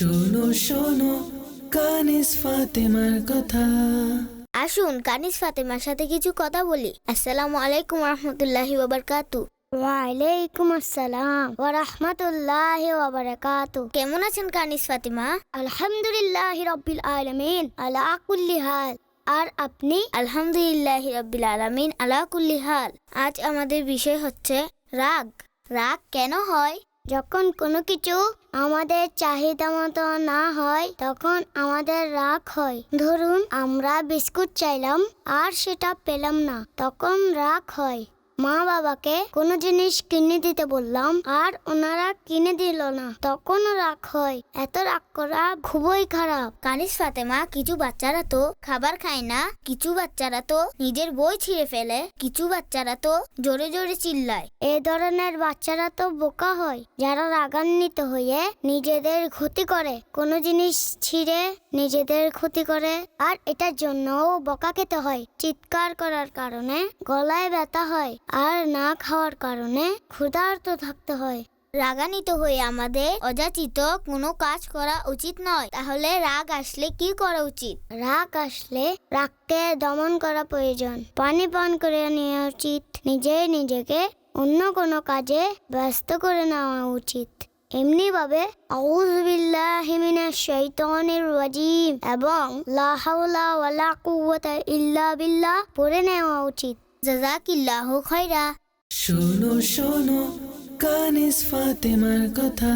শোনো শোনো কানিস ফাতেমার কথা। আসুন কানিস ফাতেমার সাথে কিছু কথা বলি। আসসালামু আলাইকুম রহমতুল্লাহি ওয়াবারকাতু। ওয়ালাইকুম আসসালাম। ওয়া রাহমাতুল্লাহি ওয়া বারাকাতু কেমন আছেন কানিস ফাতিমা? আলহামদুলিল্লাহ রাব্বিল আলামিন। আলা কুল্লি হাল। আর আপনি? আলহামদুলিল্লাহ রাব্বিল আলামিন আলা কুল্লি হাল। আজ আমাদের বিষয় হচ্ছে রাগ। রাগ কেন হয়? যখন কোনো কিছু আমাদের চাহিদা মতো না হয়, তখন আমাদের রাগ হয়। ধরুন, আমরা বিস্কুট চাইলাম আর সেটা পেলাম না, তখন রাগ হয়। মা বাবাকে কোনো জিনিস কিনে দিতে বললাম আর ওনারা কিনে দিল না। তখন রাগ হয়। এত রাগ করা খুবই খারাপ। কানিস ফাতেমা কিছু বাচ্চারা তো খাবার খায় না, কিছু বাচ্চারা তো নিজের বই ছিঁড়ে ফেলে, কিছু বাচ্চারা তো জোরে জোরে চিল্লায়। এ ধরনের বাচ্চারা তো বোকা হয়। যারা রাগান্বিত হয়ে নিজেদের ক্ষতি করে, কোনো জিনিস ছিঁড়ে নিজেদের ক্ষতি করে আর এটার জন্যও বকা খেতে হয়। চিৎকার করার কারণে গলায় ব্যথা হয়। আর না খাওয়ার কারণে ক্ষুধার্ত থাকতে হয়। রাগান্বিত হয়ে আমাদের অযাচিত কোনো কাজ করা উচিত নয়। তাহলে রাগ আসলে কি করা উচিত? রাগ আসলে রাগকে দমন করা প্রয়োজন। পানি পান করে নেওয়া উচিত। নিজে নিজেকে অন্য কোনো কাজে ব্যস্ত করে নেওয়া উচিত। এমনি ভাবে আউযুবিল্লাহি মিনাশ শাইতানির রাজিম এবং লা ইল্লা বিল্লাহ পড়ে নেওয়া উচিত। জাযাকিল্লাহু খাইরা শোনো শোনো কানিস ফাতেমার কথা।